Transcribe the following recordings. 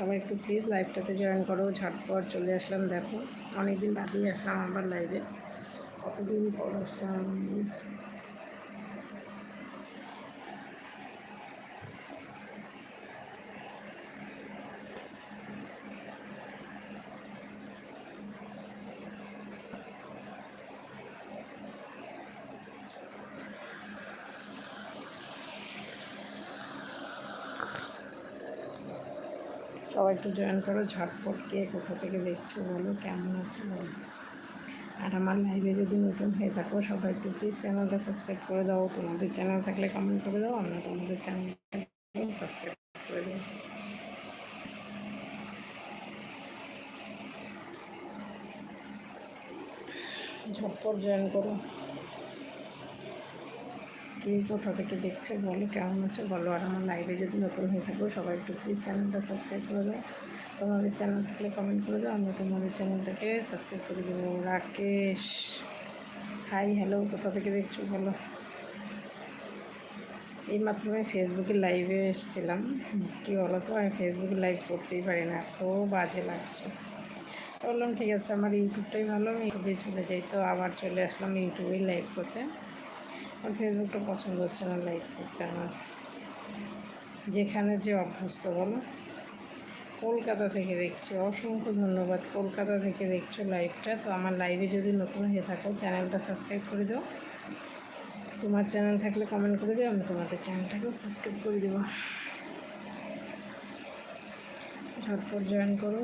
সবাই একটু please লাইভটাতে join করো, ঝটপট চলে আসলাম, দেখো। অনেকদিন বাদেই আসলাম আমার লাইভে কতদিন পর আসলাম? সবাই একটু জয়েন করো, ঝটপট কে কোথা থেকে দেখছ বলো, কেমন আছো বলো। আর আমার লাইভে যদি নতুন হয়ে থাকো, সবাই একটু প্লিজ চ্যানেলটা সাবস্ক্রাইব করে দাও। তোমাদের চ্যানেল থাকলে কমেন্ট করে দাও, আমরা তোমাদের চ্যানেলটা সাবস্ক্রাইব করে দেবো। ঝটপট জয়েন করো। কে কোথা থেকে দেখছে, বলো কেমন আছো, বলো। আর আমার লাইভে যদি নতুন হয়ে থাকো, সবাই একটু প্লিজ চ্যানেলটা সাবস্ক্রাইব করে দাও। তোমাদের চ্যানেল থাকলে কমেন্ট করে দাও, আমরা তোমাদের চ্যানেলটাকে সাবস্ক্রাইব করে দেবো। রাকেশ হাই হ্যালো কোথা থেকে দেখছ, বলো। এইমাত্র আমি ফেসবুকে লাইভে এসেছিলাম। কী বলো তো আমি ফেসবুকে লাইভ করতেই পারি না, এত বাজে লাগছে। বললাম, ঠিক আছে, আমার ইউটিউবটাই ভালো, আমি ইউটিউবে চলে যাই। তো আবার চলে আসলাম ইউটিউবেই লাইভ করতে। আর ফেসবুকটা পছন্দ হচ্ছে না লাইভ করতে আমার। যেখানে যে অভ্যস্ত, বলো। কলকাতা থেকে দেখছি। অসংখ্য ধন্যবাদ। কলকাতা থেকে দেখছ লাইভটা তো আমার লাইভে যদি নতুন হয়ে থাকো চ্যানেলটা সাবস্ক্রাইব করে দাও। তোমার চ্যানেল থাকলে কমেন্ট করে দিও, আমি তোমাদের চ্যানেলটাকেও সাবস্ক্রাইব করে দেবো। ঝটপট জয়েন করো।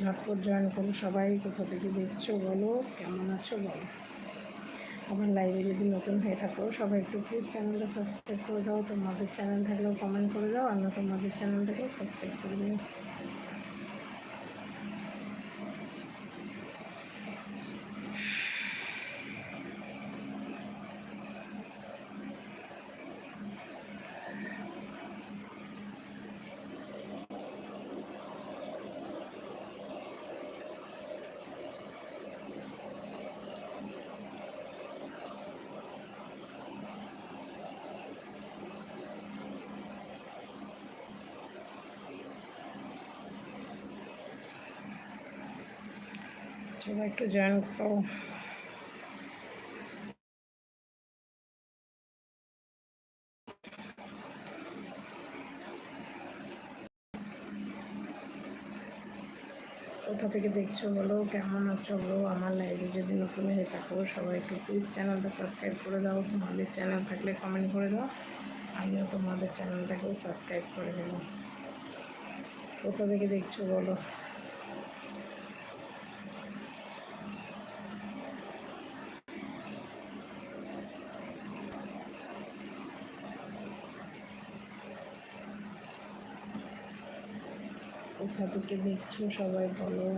ঝটপট জয়েন করো। সবাই কোথা থেকে দেখছ বলো, কেমন আছো বলো। আমার লাইভে যদি নতুন হয়ে থাকো, সবাই একটু প্লিজ চ্যানেলটা সাবস্ক্রাইব করে দাও। তোমাদের চ্যানেল থাকলেও কমেন্ট করে দাও, আর না তোমাদের চ্যানেলটাকেও সাবস্ক্রাইব করে দেবো সবাই একটু জয়েন করো। কোথা থেকে দেখছ বলো, কেমন আছো বলো, আমার লাইভে যদি নতুন হয়ে থাকো, সবাই একটু প্লিজ চ্যানেলটা সাবস্ক্রাইব করে দাও। তোমাদের চ্যানেল থাকলে কমেন্ট করে দাও। আমিও তোমাদের চ্যানেলটাকেও সাবস্ক্রাইব করে দেবো কোথা থেকে দেখছ বলো? কোথা দেখছ সবাই বলো।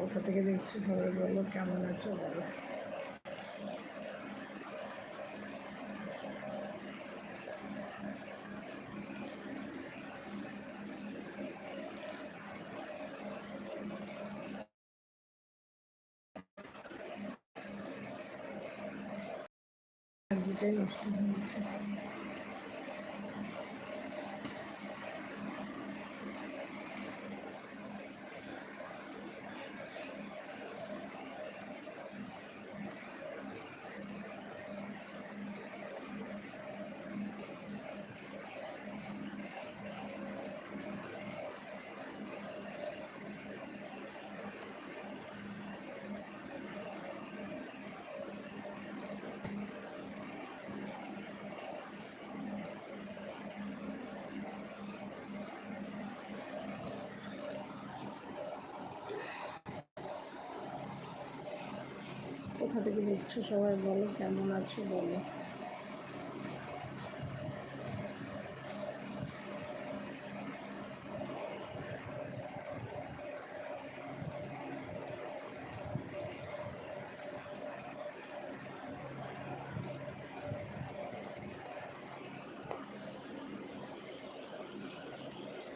কোথা থেকে দেখছ? সবাই বলো কেমন আছো? বলো। নষ্ট হয়ে কোথা থেকে দেখছ? সবাই বলো কেমন আছো বলো।